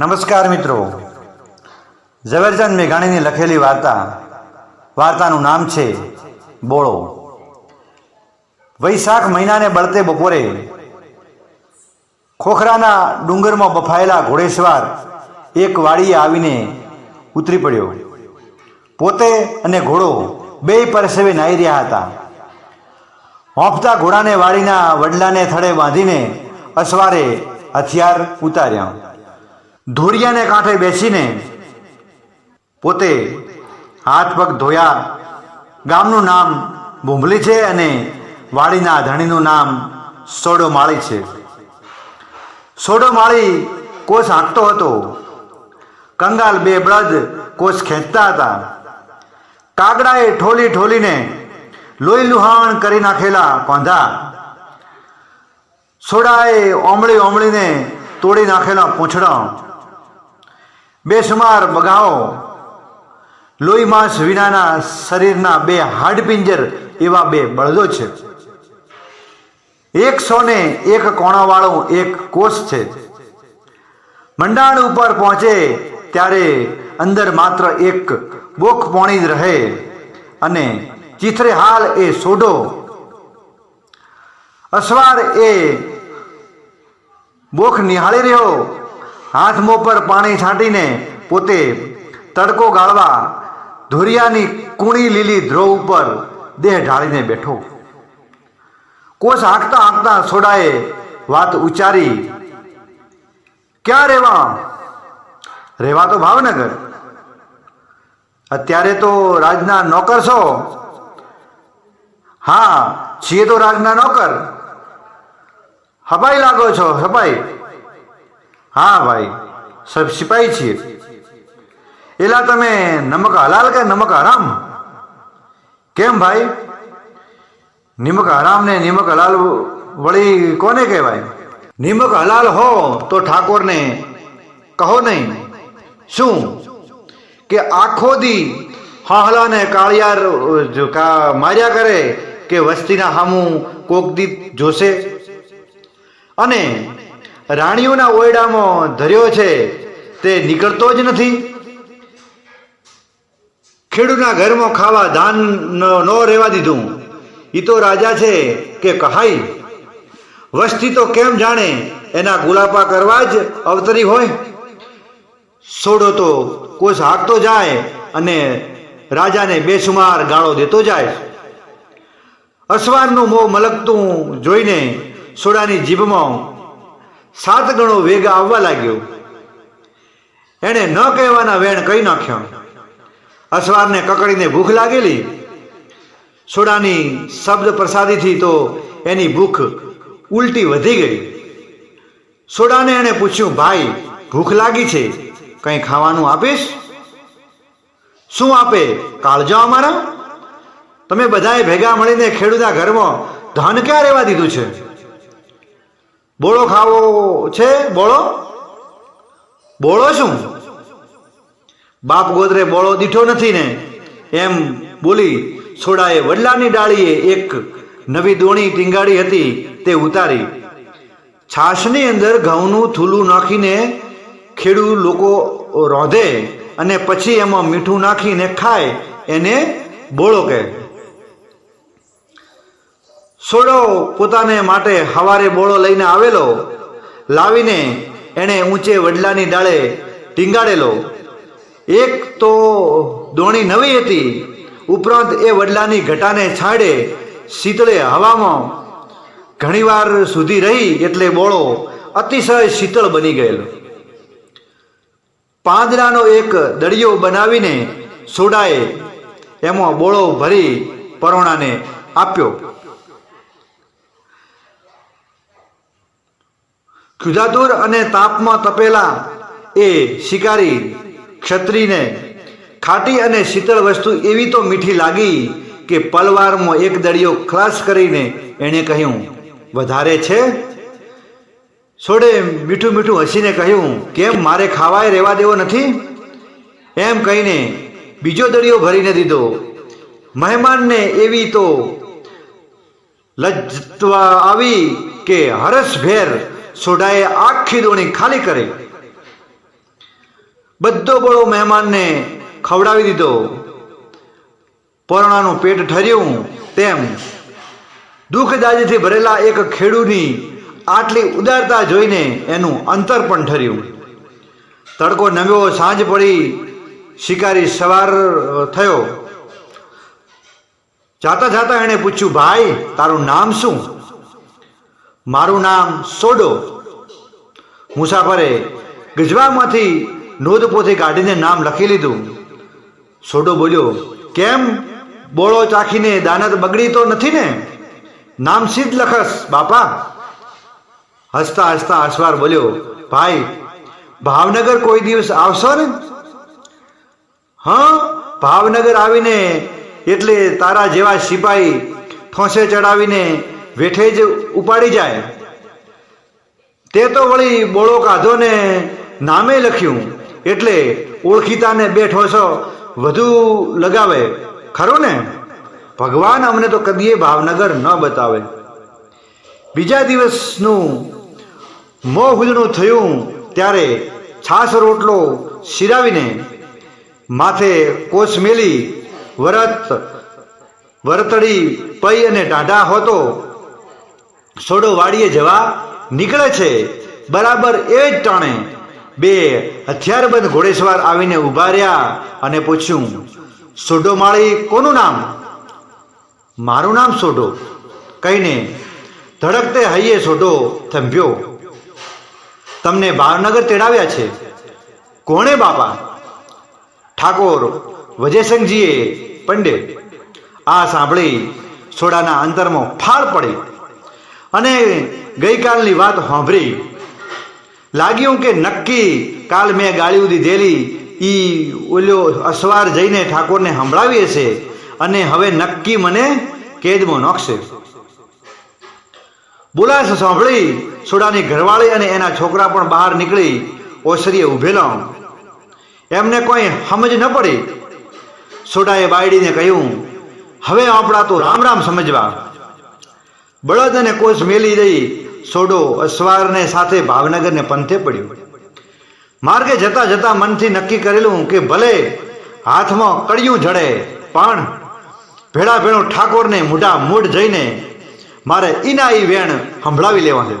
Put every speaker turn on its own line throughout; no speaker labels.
નમસ્કાર મિત્રો. ઝવેરચંદ મેઘાણીની લખેલી વાર્તા, વાર્તાનું નામ છે બોળો. વૈશાખ મહિનાને બળતે બપોરે ખોખરાના ડુંગરમાં બફાયેલા ઘોડેશ્વર એક વાડીએ આવીને ઉતરી પડ્યો. પોતે અને ઘોડો બેય પરસેવે નાહી રહ્યા હતા. હોંફતા ઘોડાને વાડીના વડલાને થડે બાંધીને અસવારે હથિયાર ઉતાર્યા. ધોરિયાને કાંઠે બેસીને પોતે હાથ પગ ધોયા. ગામનું નામ ભૂંભલી છે અને વાડીના ધણીનું નામ સોડો માળી છે. સોડો માળી કોષ હાંકતો હતો. કંગાલ બે બળદ કોષ ખેંચતા હતા. કાગડાએ ઠોલી ઠોલીને લોહી લુહાણ કરી નાખેલા કોંધા. સોડાએ ઓમળી ઓમળીને તોડી નાખેલા પૂંછડો. બેસુમાર બગાઓ લોહી માંસ વિનાના શરીરના બે હાડપિંજર એવા બે બળદો છે. એક સોને એક કોણાવાળો એક કોષ છે. મંડાણ ઉપર પહોંચે ત્યારે અંદર માત્ર એક બોખ પોણી જ રહે અને ચિથરે હાલ એ સોઢો. અસવાર એ બોખ નિહાળી રહ્યો હાથ મોં પર પાણી છાંટીને પોતે તડકો ગાળવા ધોરિયાની કુણી લીલી ધ્રોવ ઉપર દેહ ઢાળીને બેઠો. કોષ હાંકતા હાંકતા સોડાએ વાત ઉચ્ચારી, ક્યાં રહેવા રહેવા તો ભાવનગર. અત્યારે તો રાજના નોકર છો. હા, છીએ તો રાજના નોકર. હપાઈ લાગો છો હપાઈ હા ભાઈ સબ સિપાહી છીએ. એલા તમે નમક હલાલ કે નમક હરામ? કેમ ભાઈ? નિમક હરામ ને નિમક હલાલ વળી કોને કહેવાય? નિમક હલાલ હો તો ઠાકોરને કહો નહીં. શું? કે આખો દી હાહલા ને કાળિયાર માર્યા કરે કે વસ્તીના હામું કોક દી જોશે? અને રાણીઓના ઓરડામાં ધર્યો છે, તે નીકળતો જ નથી. ખેડૂતના ઘરમાં ખાવા ધાન ન રહેવા દીધું. એ તો રાજા છે કે કહાઈ? વસ્તી તો કેમ જાણે એના ગુલાપા કરવા જ અવતરી હોય? સોડો તો કોસ હાકતો જાય અને રાજાને બેસુમાર ગાળો દેતો જાય. અસવારનું મોં મલકતું જોઈને સોડાની જીભમાં સાત ગણો વેગ આવવા લાગ્યો. એણે ન કહેવાના વેણ કહી નાખ્યો. અસવારને કકડીને ભૂખ લાગેલી. સોડાની શબ્દ પ્રસાદીથી તો એની ભૂખ ઉલટી વધી ગઈ. સોડાને એણે પૂછ્યું, ભાઈ, ભૂખ લાગી છે. કંઈ ખાવાનું આપીશ? શું આપે? કાળજો અમારા? તમે બધાએ ભેગા મળીને ખેડૂતના ઘરમાં ધાન ક્યાં રહેવા દીધું છે? બોળો ખાવો છે? બોળો? બોળો શું? બાપ ગોદરે બોળો દીઠો નથી ને? એમ બોલી છોડાએ વડલાની ડાળીએ એક નવી દોણી ટીંગાડી હતી, તે ઉતારી. છાશની અંદર ઘઉંનું થૂલું નાખીને ખેડૂત લોકો રોંધે અને પછી એમાં મીઠું નાખીને ખાય, એને બોળો કહે. સોડો પોતાને માટે હવારે બોળો લઈને આવેલો, લાવીને એણે ઊંચે વડલાની ડાળે ટીંગાડેલો. એક તો દોણી નવી હતી, ઉપરાંત એ વડલાની ઘટાને છાડે શીતળે હવામાં ઘણીવાર સુધી રહી એટલે બોળો અતિશય શીતળ બની ગયેલો. પાંદડાનો એક દળિયો બનાવીને સોડાએ એમાં બોળો ભરી પરોણાને આપ્યો. ક્ષુધાતુર અને તાપમાં તપેલા એ શિકારી ક્ષત્રિને ખાટી અને શીતળ વસ્તુ એવી તો મીઠી લાગી કે પલવારમાં એક દળિયો ખલાસ કરીને એણે કહ્યું, વધારે છે? છોડે મીઠું મીઠું હસીને કહ્યું, કેમ મારે ખાવાય રહેવા દેવો નથી? એમ કહીને બીજો દળિયો ભરીને દીધો, મહેમાનને એવી તો લજ્જવા આવી કે હરસભેર સોડાએ આખી દોણી ખાલી કરી. બધો બળો મહેમાનને ખવડાવી દીધો. પરણાનું પેટ ઠર્યું તેમ દુઃખદાજીથી ભરેલા એક ખેડૂની આટલી ઉદારતા જોઈને એનું અંતર પણ ઠર્યું તડકો નમ્યો, સાંજ પડી, શિકારી સવાર થયો. જાતા જાતા એણે પૂછ્યું, ભાઈ, તારું નામ શું? મારું નામ સોડો. મુસાફરે ગજવામાંથી નોંધપોથી કાઢીને નામ લખી લીધું. સોડો બોલ્યો, કેમ બોળો ચાખીને દાનત બગડી તો નથી ને? નામ સીધ લખસ, બાપા. હસતા હસતા હસવાર બોલ્યો, ભાઈ, ભાવનગર કોઈ દિવસ આવશો ને? હા, ભાવનગર આવીને એટલે તારા જેવા સિપાહી ઠોસે ચડાવીને વેઠે જ ઉપાડી જાય. તે તો વળી બોળો કાધો ને નામે લખ્યું. એટલે ઓળખીતાને બે ઠોસો વધુ લગાવે. ખરું ને? ભગવાન અમને તો કદીએ ભાવનગર ન બતાવે. બીજા દિવસનું મોહુદણું થયું ત્યારે છાસ રોટલો શિરાવીને માથે કોસ મેલી, વરત, વરતડી, પઈ અને ટાઢા હોતો સોડો વાડીએ જવા નીકળે છે. બરાબર એ જ ટાણે બે હથિયારબંધ ઘોડેસવાર આવીને ઊભા રહ્યા અને પૂછ્યું, સોડો માળી કોનું નામ? મારું નામ સોડો. કહીને ધડકતે હૈયે સોડો થંભ્યો. તમને ભાવનગર તેડાવ્યા છે. કોણે બાપા? ઠાકોર વજયસિંહજીએ પંડે. આ સાંભળી સોડાના અંતરમાં ફાળ પડી. અને ગઈકાલની વાત સાંભળી લાગ્યું કે નક્કી કાલ મેં ગાળ્યું દીધેલી ઈ ઓલો અસવાર જઈને ઠાકોરને સંભળાવી હશે અને હવે નક્કી મને કેદમાં નોખશે. બોલાશ સાંભળી, સોડાની ઘરવાળી અને એના છોકરા પણ બહાર નીકળી, ઓસરીએ ઊભેલો. એમને કોઈ સમજ ન પડી. સોડાએ બાયડીને કહ્યું, હવે આપણા તો રામ રામ સમજવા. બળદ અને કોષ મેલી દઈ સોડો અસવારને સાથે ભાવનગરને પંથે પડ્યું. માર્ગે જતા જતા મનથી નક્કી કરેલું કે ભલે હાથમાં કડિયું જડે, પણ ભેળા ભેળો ઠાકોરને મોઢા મૂઢ જઈને મારે ઈના ઈ વેણ સંભળાવી લેવા છે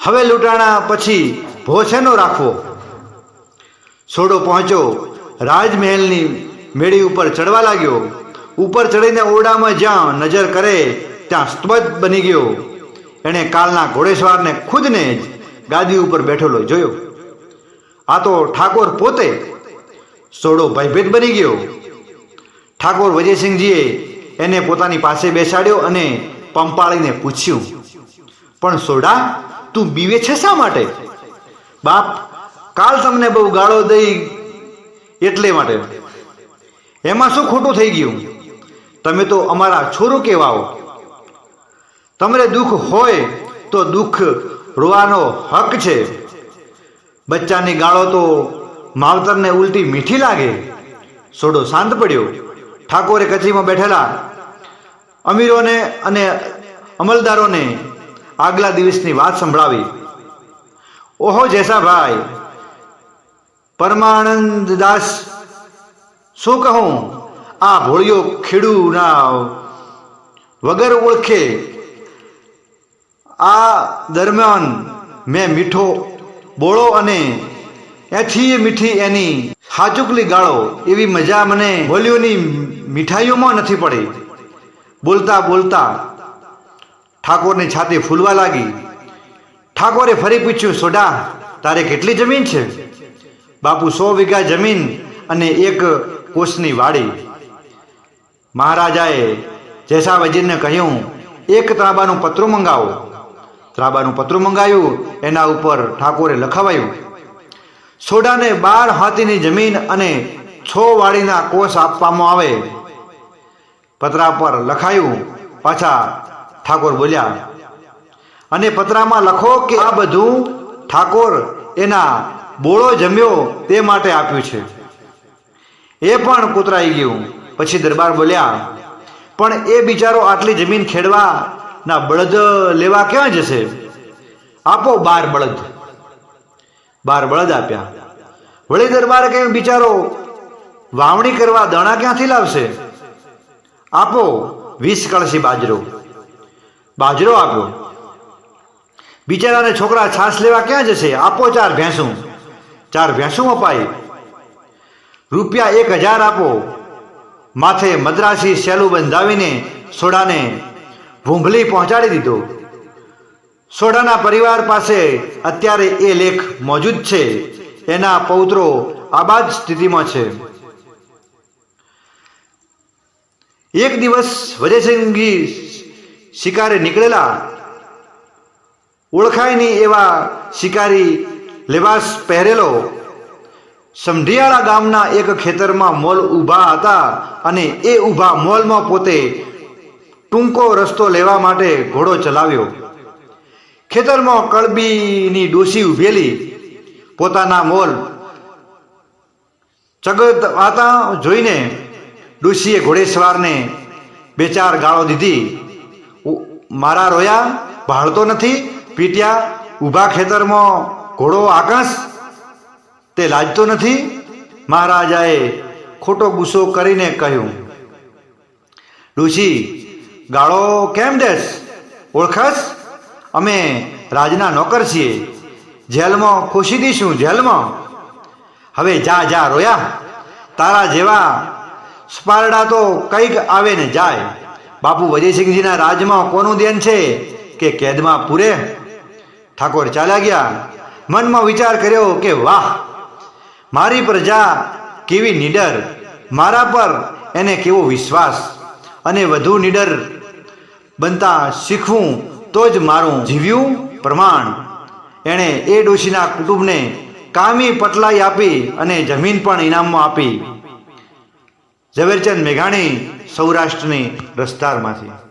હવે લૂંટાણા પછી ભોસેનો રાખવો. સોડો પહોંચ્યો, રાજમહેલની મેળી ઉપર ચડવા લાગ્યો. ઉપર ચડીને ઓરડામાં જ્યાં નજર કરે ત્યાં સ્તબ્ધ બની ગયો. એણે કાલના ઘોડેસવારને ખુદને જ ગાદી ઉપર બેઠેલો જોયો. આ તો ઠાકોર પોતે સોડો ભયભીત બની ગયો. ઠાકોર વજયસિંહજીએ એને પોતાની પાસે બેસાડ્યો અને પંપાળીને પૂછ્યું, પણ સોડા, તું બીવે છે શા માટે? બાપ, કાલ તમને બહુ ગાળો દઈ એટલે માટે. એમાં શું ખોટું થઈ ગયું? તમે તો અમારા છોરું કહેવાઓ. તમને દુઃખ હોય તો દુઃખ રોવાનો હક છે. બચ્ચાની ગાળો તો માવતરને ઉલટી મીઠી લાગે. સોડો શાંત પડ્યો. ઠાકોરે કચેરીમાં બેઠેલા. અમીરોને અને અમલદારોને આગલા દિવસની વાત સંભળાવી. ઓહો જેસાભાઈ પરમાનંદ દાસ શું કહું? આ ભોળિયો ખેડૂના વગર ઓળખે. આ દરમિયાન મેં મીઠો બોળો અને એથી મીઠી એની હાચુકલી ગાળો એવી મજા મને બોલીઓની મીઠાઈઓમાં નથી પડી. બોલતા બોલતા ઠાકોરની છાતી ફૂલવા લાગી. ઠાકોરે ફરી પૂછ્યું સોડા તારે કેટલી જમીન છે? બાપુ, સો વીઘા જમીન અને એક કોષની વાડી. મહારાજાએ જેસા વજીરને કહ્યું, એક તાંબાનું પતરું મંગાવો. ત્રાબાનું પતરું મંગાવ્યું એના ઉપર ઠાકોરે લખાવાયું, સોડાને બાર હાથીની જમીન અને છ વાળીના કોષ આપવામાં આવે. પતરા પર લખાયું, પાછા ઠાકોર બોલ્યા, અને પતરામાં લખો કે આ બધું ઠાકોર એના બોળો જમ્યો તે માટે આપ્યું છે. એ પણ કૂતરાઈ ગયું. પછી દરબાર બોલ્યા, પણ એ બિચારો આટલી જમીન ખેડવા ના, બળદ લેવા ક્યાં જશે? આપો બાર બળદ. બાર બળદ આપ્યા. વળી દરબારે કહ્યું, બિચારો, વાવણી કરવા દણા ક્યાંથી લાવશે? આપો વીસ કળશી બાજરો. બાજરો આપ્યો. બિચારાને છોકરા છાસ લેવા ક્યાં જશે? આપો ચાર ભેંસું. ચાર ભેંસું અપાય. રૂપિયા એક હજાર આપો. માથે મદ્રાસી સેલું બંધાવીને સોડાને ભૂંભલી પહોંચાડી દીધો. સોડાના પરિવાર પાસે અત્યારે એ લેખ મોજૂદ છે. એના પૌત્રો આબાદ સ્થિતિમાં છે. એક દિવસ વજયસિંહજી શિકારે નીકળેલા. ઓળખાય નહીં એવા શિકારી લેવાસ પહેરેલો. સમઢિયાળા ગામના એક ખેતરમાં મોલ ઊભા હતા અને એ ઊભા મોલમાં પોતે ટૂંકો રસ્તો લેવા માટે ઘોડો ચલાવ્યો. ખેતરમાં કળબીની ડોસી ઉભેલી. પોતાના મોલ ચગત વાતા જોઈને ડોસીએ ઘોડેસવારને બે ચાર ગાળો દીધી. મારા રોયા, ભાળતો નથી, પીટ્યા, ઊભા ખેતરમાં ઘોડો આકાશ, તે લાજતો નથી. મહારાજાએ ખોટો ગુસ્સો કરીને કહ્યું ડોશી ગાળો કેમ દેસ ઓળખસ અમે રાજના નોકર છીએ. જેલમાં ખુશી દઈશું, જેલમાં. હવે જા જા, રોયા. તારા જેવા સ્પારડા તો કંઈક આવે ને જાય. બાપુ વજયસિંહજીના રાજમાં કોનું દેન છે કે કેદમાં પૂરે? ઠાકોર ચાલ્યા ગયા. મનમાં વિચાર કર્યો કે વાહ, મારી પ્રજા કેવી નીડર. મારા પર એને કેવો વિશ્વાસ. અને વધુ નીડર બનતા શીખવું તો જ મારું જીવ્યું પ્રમાણ. એણે એ ડોશીના કુટુંબને કામી પટલાઈ આપી અને જમીન પણ ઇનામમાં આપી. ઝવેરચંદ મેઘાણી સૌરાષ્ટ્રની રસધારમાંથી